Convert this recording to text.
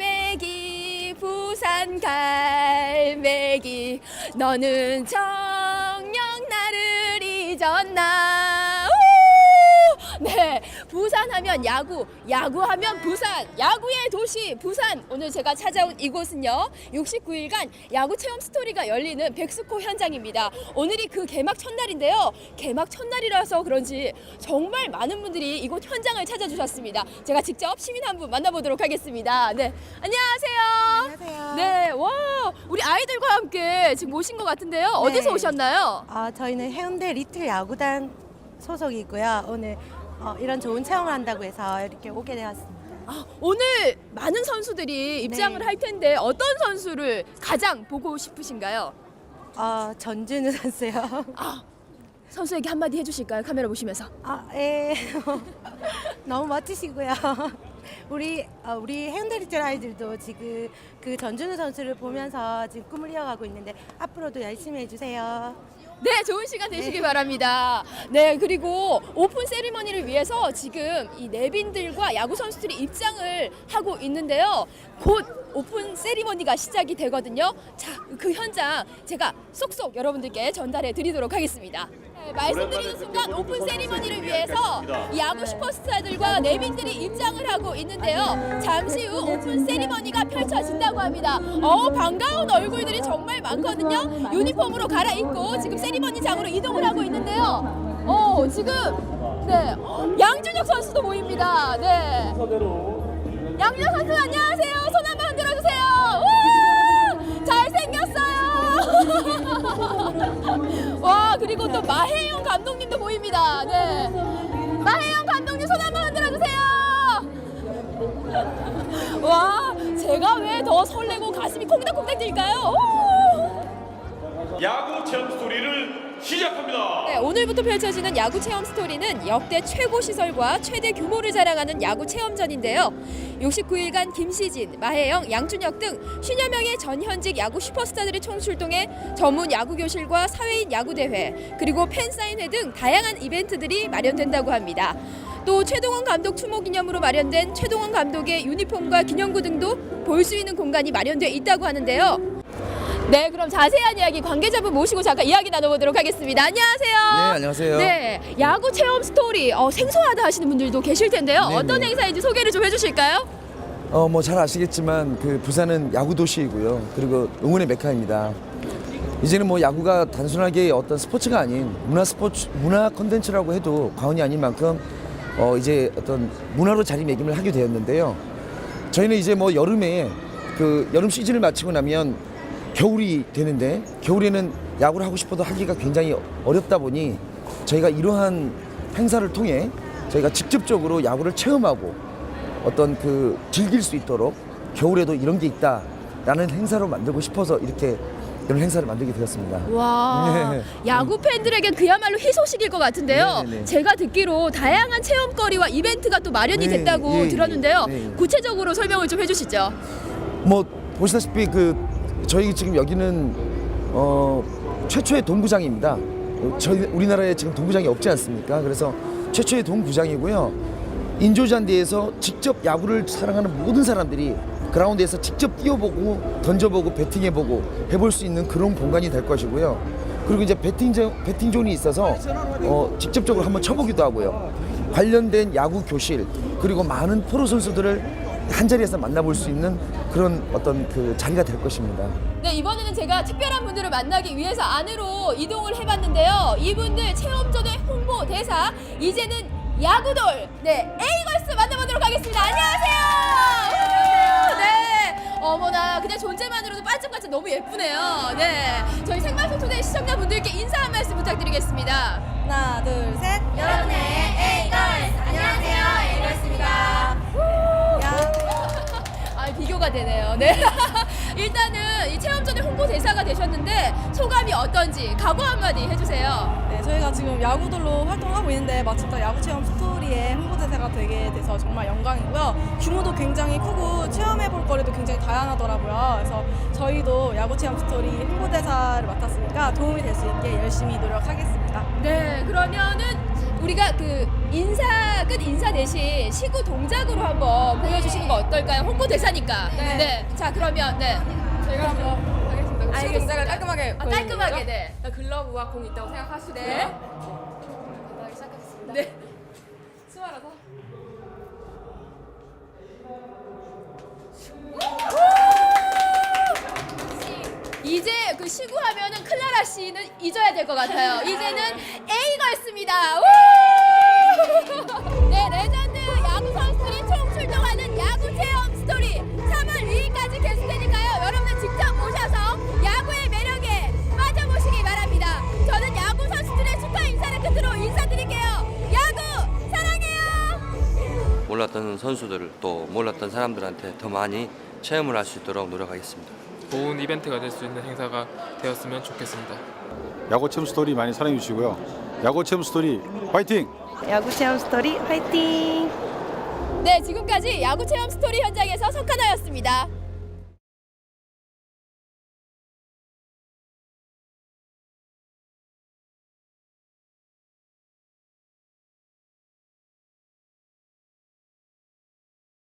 갈매기 부산 갈매기. 너는 정 부산 하면 야구 야구 하면 부산 야구의 도시 부산 오늘 제가 찾아온 이곳은요 69일간 야구 체험 스토리가 열리는 백스코 현장입니다 오늘이 그 개막 첫날인데요 개막 첫날이라서 그런지 정말 많은 분들이 이곳 현장을 찾아주셨습니다 제가 직접 시민 한 분 만나보도록 하겠습니다 네 안녕하세요 안녕하세요. 네, 와, 우리 아이들과 함께 지금 오신 것 같은데요. 어디서 네. 오셨나요? 아, 저희는 해운대 리틀 야구단 소속이고요. 오늘 어, 이런 좋은 체험을 한다고 해서 이렇게 오게 되었습니다. 아, 오늘 많은 선수들이 입장을 네. 할 텐데 어떤 선수를 가장 보고 싶으신가요? 어, 전준우 선수요. 아, 선수에게 한마디 해주실까요? 카메라 보시면서. 아, 예. 너무 멋지시고요. 우리 어, 우리 해운대 리틀 아이들도 지금 그 전준우 선수를 보면서 지금 꿈을 이어가고 있는데 앞으로도 열심히 해주세요. 네, 좋은 시간 되시길 바랍니다. 네, 그리고 오픈 세리머니를 위해서 지금 이 내빈들과 야구 선수들이 입장을 하고 있는데요. 곧 오픈 세리머니가 시작이 되거든요. 자, 그 현장 제가 쏙쏙 여러분들께 전달해 드리도록 하겠습니다. 네, 말씀드리는 순간 오픈 세리머니를 위해서 이 야구 슈퍼스타들과 내빈들이 입장을 하고 있는데요. 잠시 후 오픈 세리머니가 펼쳐진다고 합니다. 어 반가운 얼굴들이 정말 많거든요. 유니폼으로 갈아입고 지금 세리머니장으로 이동을 하고 있는데요. 어 지금 네 양준혁 선수도 보입니다. 네. 양준혁 선수 안녕하세요. 그리고 또 마혜영 감독님도 보입니다. 네. 마혜영 감독님 손 한번 흔들어 주세요. 와 제가 왜 더 설레고 가슴이 콩닥콩닥 뛸까요? 오! 야구 체험 스토리를 시작합니다. 네, 오늘부터 펼쳐지는 야구 체험 스토리는 역대 최고 시설과 최대 규모를 자랑하는 야구 체험전인데요. 69일간 김시진, 마혜영, 양준혁 등 50여 명의 전현직 야구 슈퍼스타들이 총출동해 전문 야구 교실과 사회인 야구 대회, 그리고 팬 사인회 등 다양한 이벤트들이 마련된다고 합니다. 또 최동원 감독 추모 기념으로 마련된 최동원 감독의 유니폼과 기념구 등도 볼 수 있는 공간이 마련되어 있다고 하는데요. 네, 그럼 자세한 이야기 관계자분 모시고 잠깐 이야기 나눠보도록 하겠습니다. 안녕하세요. 네, 안녕하세요. 네, 야구 체험 스토리 어, 생소하다 하시는 분들도 계실 텐데요. 네, 어떤 네. 행사인지 소개를 좀 해주실까요? 어, 뭐 잘 아시겠지만 그 부산은 야구 도시이고요. 그리고 응원의 메카입니다. 이제는 뭐 야구가 단순하게 어떤 스포츠가 아닌 문화 스포츠 문화 콘텐츠라고 해도 과언이 아닌 만큼 어 이제 어떤 문화로 자리매김을 하게 되었는데요. 저희는 이제 뭐 여름에 그 여름 시즌을 마치고 나면 겨울이 되는데 겨울에는 야구를 하고 싶어도 하기가 굉장히 어렵다 보니 저희가 이러한 행사를 통해 저희가 직접적으로 야구를 체험하고 어떤 그 즐길 수 있도록 겨울에도 이런 게 있다라는 행사로 만들고 싶어서 이렇게 이런 행사를 만들게 되었습니다. 와, 네. 야구 팬들에겐 그야말로 희소식일 것 같은데요. 네, 네, 네. 제가 듣기로 다양한 체험거리와 이벤트가 또 마련이 네, 됐다고 예, 예, 들었는데요. 네. 구체적으로 설명을 좀 해주시죠. 뭐 보시다시피 그 저희 지금 여기는 어 최초의 동구장입니다. 어, 저희 우리나라에 지금 동구장이 없지 않습니까? 그래서 최초의 동구장이고요. 인조잔디에서 직접 야구를 사랑하는 모든 사람들이 그라운드에서 직접 뛰어보고 던져보고 배팅해보고 해볼 수 있는 그런 공간이 될 것이고요. 그리고 이제 배팅 배팅 존이 있어서 어, 직접적으로 한번 쳐보기도 하고요. 관련된 야구 교실 그리고 많은 프로 선수들을 한 자리에서 만나볼 수 있는 그런 어떤 그 자리가 될 것입니다. 네, 이번에는 제가 특별한 분들을 만나기 위해서 안으로 이동을 해봤는데요. 이분들 체험전의 홍보 대사, 이제는 야구돌, 네, 에이걸스 만나보도록 하겠습니다. 안녕하세요. 네. 어머나, 그냥 존재만으로도 반짝반짝 너무 예쁘네요. 네. 저희 생방송 토대 시청자분들께 인사 한 말씀 부탁드리겠습니다. 하나, 둘, 셋. 여러분의 에이걸 되네요. 네. 일단은 이 체험전의 홍보 대사가 되셨는데 소감이 어떤지 각오 한마디 해주세요. 네, 저희가 지금 야구들로 활동하고 있는데 마침 또 야구 체험 스토리의 홍보대사가 되게 돼서 정말 영광이고요. 규모도 굉장히 크고 체험해 볼 거리도 굉장히 다양하더라고요. 그래서 저희도 야구 체험 스토리 홍보대사를 맡았으니까 도움이 될 수 있게 열심히 노력하겠습니다. 네, 그러면은 우리가 그 인사 끝 인사 대신 시구 동작으로 한번 보여주시는 거 어떨까요? 홍보 대사니까. 네. 자 그러면 네. 저희가 한번 하겠습니다. 알겠습니다. 동작을 깔끔하게 아, 깔끔하게 네. 자, 글러브와 공 있다고 생각하시고 네. 간단하게 시작하겠습니다. 네. 수말아서 이제 그 시구 하면은 클 라라 씨는 잊어야 될 것 같아요. 이제는 A가였습니다. 우! 네, 레전드 야구 선수들이 총 출동하는 야구 체험 스토리 3월 2일까지 계속 되니까요. 여러분들 직접 오셔서 야구의 매력에 빠져보시기 바랍니다. 저는 야구 선수들의 축하 인사를 끝으로 인사드릴게요. 야구 사랑해요. 몰랐던 선수들 또 몰랐던 사람들한테 더 많이 체험을 할 수 있도록 노력하겠습니다. 좋은 이벤트가 될 수 있는 행사가 되었으면 좋겠습니다. 야구 체험 스토리 많이 사랑해 주시고요. 야구 체험 스토리 파이팅! 야구 체험 스토리 화이팅! 네, 지금까지 야구 체험 스토리 현장에서 석하나였습니다.